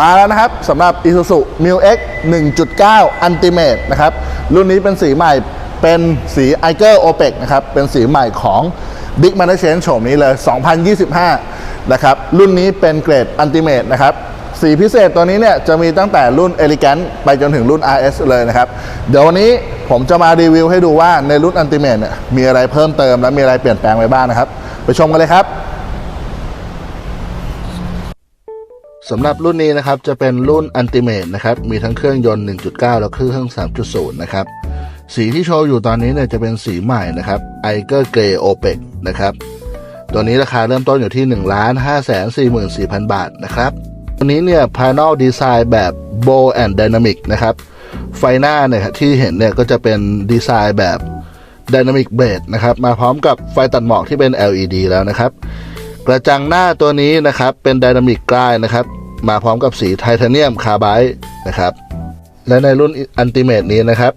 มาแล้วนะครับสำหรับ Isuzu m u X 1.9 Ultimate นะครับ รุ่นนี้เป็นสีใหม่เป็นสี i g e r OPEC นะครับ เป็นสีใหม่ของ Big m a n a g e n โฉมนี้เลย 2025 นะครับ รุ่นนี้เป็นเกรด Ultimate นะครับ สีพิเศษตัวนี้เนี่ยจะมีตั้งแต่รุ่น Elegant ไปจนถึงรุ่น RS เลยนะครับ เดี๋ยววันนี้ผมจะมารีวิวให้ดูว่าในรุ่น Ultimate เนี่ยมีอะไรเพิ่มเติมและมีอะไรเปลี่ยนแปลงไปบ้างนะครับ ไปชมกันเลยครับ สำหรับรุ่นนี้นะครับจะเป็นรุ่น Ultimate นะครับมีทั้งเครื่องยนต์ 1.9 แล้วเครื่อง 3.0 นะครับสีที่โชว์อยู่ตอนนี้เนี่ยจะเป็นสีใหม่นะครับ i g e r Grey OPEC นะครับตัวนี้ราคาเริ่มต้นอยู่ที่ 1 5 4 4 0 0 0 บาทนะครับตัวนี้เนี่ย Panel Design แบบ Bow and Dynamic นะครับไฟหน้าเนี่ยที่เห็นเนี่ยก็จะเป็นดีไซน์แบบ Dynamic Blade นะครับมาพร้อมกับไฟตัดหมอกที่เป็น LED แล้วนะครับ กระจังหน้าตัวนี้นะครับเป็นไดนามิกกลายนะครับ มาพร้อมกับสีไทเทเนียมคาร์ไบต์นะครับ และในรุ่นอันติเมตนี้นะครับ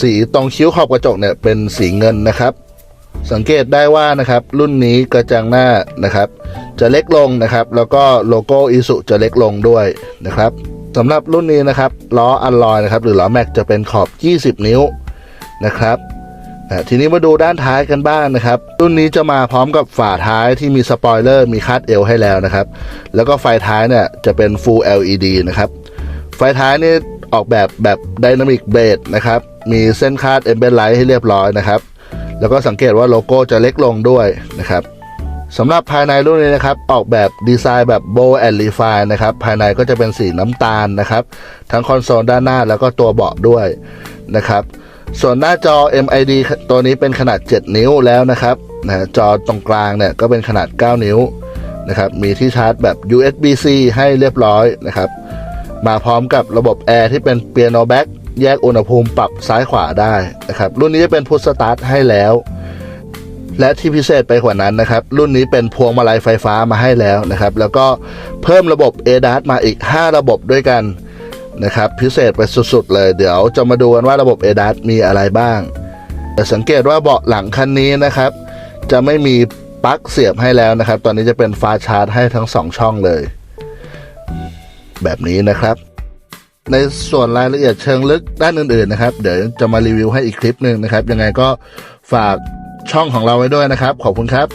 สีตรงคิ้วขอบกระจกเนี่ยเป็นสีเงินนะครับ สังเกตได้ว่านะครับ รุ่นนี้กระจังหน้านะครับ จะเล็กลงนะครับ แล้วก็โลโก้อิสุจะเล็กลงด้วยนะครับสำหรับรุ่นนี้นะครับล้ออัลลอยนะครับ หรือล้อแม็กจะเป็นขอบ 20 นิ้วนะครับ ทีนี้มาดูด้านท้ายกันบ้างนะครับ รุ่นนี้จะมาพร้อมกับฝาท้ายที่มีสปอยเลอร์มีคาดเอวให้แล้วนะครับ แล้วก็ไฟท้ายเนี่ยจะเป็น Full LED นะครับ ไฟท้ายนี่ออกแบบแบบ Dynamic Blade นะครับ มีเส้นคาด e m b e d Light ให้เรียบร้อยนะครับ แล้วก็สังเกตว่าโลโก้จะเล็กลงด้วยนะครับสำหรับภายในรุ่นนี้นะครับ ออกแบบดีไซน์แบบ Bow and Refine นะครับ ภายในก็จะเป็นสีน้ำตาลนะครับ ทั้งคอนโซลด้านหน้าแล้วก็ตัวเบาะด้วยนะครับ ส่วนหน้าจอ MID ตัวนี้เป็นขนาด 7 นิ้วแล้วนะครับนะจอตรงกลางเนี่ยก็เป็นขนาด 9 นิ้วนะครับ มีที่ชาร์จแบบ USB-C ให้เรียบร้อยนะครับ มาพร้อมกับระบบแอร์ที่เป็นเปียโนแบ็กแยกอุณหภูมิปรับซ้ายขวาได้นะครับ รุ่นนี้จะเป็นพุทสตาร์ทให้แล้ว และที่พิเศษไปกว่านั้นนะครับ รุ่นนี้เป็นพวงมาลัยไฟฟ้ามาให้แล้วนะครับ แล้วก็เพิ่มระบบ ADAS มาอีก 5 ระบบด้วยกัน นะครับ พิเศษไปสุดๆ เลย เดี๋ยวจะมาดูกันว่าระบบ ADAS มีอะไรบ้าง แต่สังเกตว่าเบาะหลังคันนี้นะครับ จะไม่มีปลั๊กเสียบให้แล้วนะครับ ตอนนี้จะเป็นฟ้าชาร์จให้ทั้งสองช่องเลย แบบนี้นะครับ ในส่วนรายละเอียดเชิงลึกด้านอื่นๆนะครับ เดี๋ยวจะมารีวิวให้อีกคลิปหนึ่งนะครับ ยังไงก็ฝากช่องของเราไว้ด้วยนะครับ ขอบคุณครับ